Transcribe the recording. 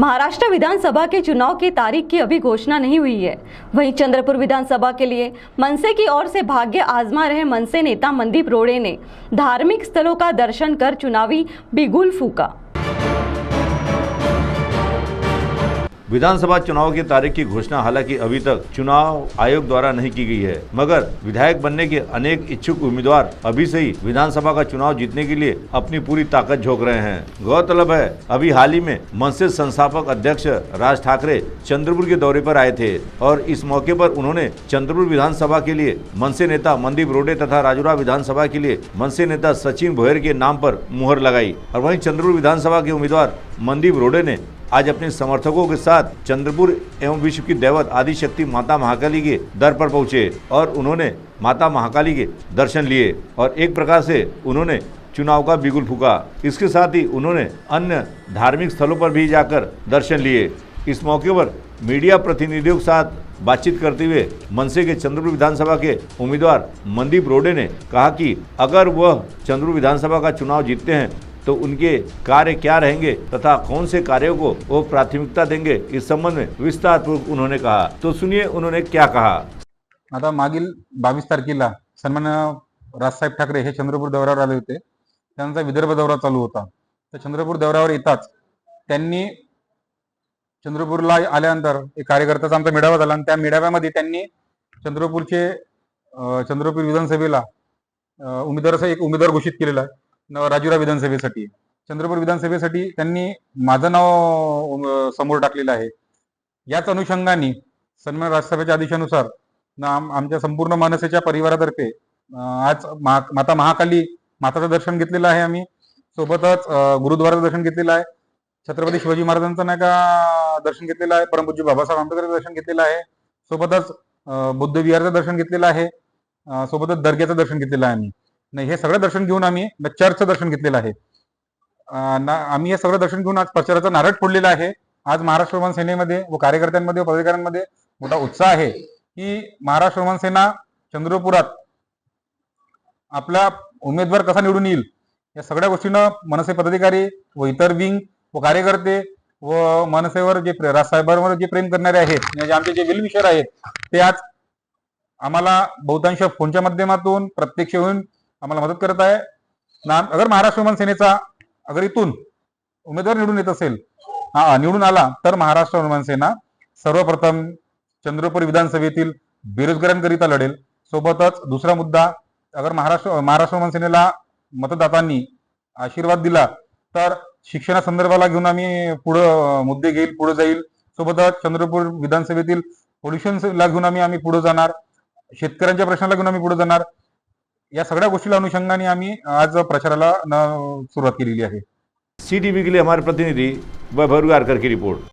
महाराष्ट्र विधानसभा के चुनाव की तारीख की अभी घोषणा नहीं हुई है। वहीं चंद्रपुर विधानसभा के लिए मनसे की ओर से भाग्य आजमा रहे मनसे नेता मनदीप रोड़े ने धार्मिक स्थलों का दर्शन कर चुनावी बिगुल फूका। विधानसभा चुनाव की तारीख की घोषणा हालाँकि अभी तक चुनाव आयोग द्वारा नहीं की गई है। मगर विधायक बनने के अनेक इच्छुक उम्मीदवार अभी से ही विधानसभा का चुनाव जीतने के लिए अपनी पूरी ताकत झोंक रहे हैं। गौरतलब है, अभी हाल ही में मनसे संस्थापक अध्यक्ष राज ठाकरे चंद्रपुर के दौरे पर आए थे और इस मौके पर उन्होंने चंद्रपुर विधानसभा के लिए मनसे नेता मनदीप रोडे तथा राजुरा विधानसभा के लिए मनसे नेता सचिन भोयर के नाम पर मुहर लगाई और वहीं चंद्रपुर विधानसभा के उम्मीदवार मनदीप रोडे ने आज अपने समर्थकों के साथ चंद्रपुर एवं विश्व की दैवत आदि शक्ति माता महाकाली के दर पर पहुँचे और उन्होंने माता महाकाली के दर्शन लिए और एक प्रकार से उन्होंने चुनाव का बिगुल फूका। इसके साथ ही उन्होंने अन्य धार्मिक स्थलों पर भी जाकर दर्शन लिए। इस मौके पर मीडिया प्रतिनिधियों के साथ बातचीत करते हुए मनसे के चंद्रपुर विधानसभा के उम्मीदवार मनदीप रोडे ने कहा कि अगर वह चंद्रपुर विधानसभा का चुनाव जीतते हैं तो उनके कार्य क्या रहेंगे तथा कौन से कार्यों को वो प्राथमिकता देंगे इस संबंध में विस्तार पूर्वक उन्होंने कहा। तो सुनिए उन्होंने क्या कहा। आता मागील बावीस तारखेला सन्मान्य राजसाहेब ठाकरे हे चंद्रपूर दौऱ्यावर आले होते. त्यांचा विदर्भ दौरा चालू होता. तर चंद्रपूर दौऱ्यावर येताच त्यांनी चंद्रपूरला आल्यानंतर एक कार्यकर्त्याचा आमचा मेळावा झाला आणि त्या मेळाव्यामध्ये त्यांनी चंद्रपूरचे चंद्रपूर विधानसभेला उमेदवाराचा एक उमेदवार घोषित केलेला आहे. राजुरा विधानसभेसाठी. चंद्रपूर विधानसभेसाठी त्यांनी माझं नाव समोर टाकलेलं आहे. याच अनुषंगाने सन्मान राजसभेच्या आदेशानुसार आमच्या संपूर्ण मानसेच्या परिवारातर्फे आज महा- माता महाकाली माताचं दर्शन घेतलेलं आहे आम्ही. सोबतच गुरुद्वाराचं दर्शन घेतलेलं आहे. छत्रपती शिवाजी महाराजांचं नाही का दर्शन घेतलेलं आहे. परमपूज्य बाबासाहेब आंबेडकरचं दर्शन घेतलेलं आहे. सोबतच बुद्ध विहारचं दर्शन घेतलेलं आहे. सोबतच दर्ग्याचं दर्शन घेतलेलं आहे आम्ही. नाही हे सगळं दर्शन घेऊन आम्ही चर्चचं दर्शन घेतलेलं आहे. ना- आम्ही हे सगळं दर्शन घेऊन आज प्रचाराचा नारळ फोडलेला आहे. आज महाराष्ट्र रोमन सेनेमध्ये व कार्यकर्त्यांमध्ये व पदाधिकाऱ्यांमध्ये मोठा उत्साह आहे की महाराष्ट्र रोमन सेना चंद्रपुरात आपला उमेदवार कसा निवडून येईल या सगळ्या गोष्टीनं मनसे पदाधिकारी व इतर विंग व कार्यकर्ते व मनसेवर जे प्रे- राजसाहेबांवर जे प्रेम करणारे आहेत म्हणजे आमचे जे विलविशर आहेत ते आज आम्हाला बहुतांश फोनच्या माध्यमातून प्रत्यक्ष येऊन आम्हाला मदत करत आहे. ना अगर महाराष्ट्र रोमन सेनेचा अगर इथून उमेदवार निवडून येत असेल हा निवडून आला तर महाराष्ट्र रोमन सेना सर्वप्रथम चंद्रपूर विधानसभेतील बेरोजगारांकरिता लढेल. सोबतच दुसरा मुद्दा अगर महाराष्ट्र महाराष्ट्र रोमन सेनेला मतदातांनी आशीर्वाद दिला तर शिक्षणासंदर्भाला घेऊन आम्ही पुढं मुद्दे घेईल पुढे जाईल. सोबतच चंद्रपूर विधानसभेतील पोल्युशनला घेऊन आम्ही आम्ही पुढे जाणार. शेतकऱ्यांच्या प्रश्नाला घेऊन आम्ही पुढे जाणार. या सगळ्या गोष्टीला अनुषंगाने आम्ही आज प्रचाराला न- सुरुवात केलेली आहे. सी टी के लिए हमारे प्रतिनिधि वैभव गारकर की रिपोर्ट.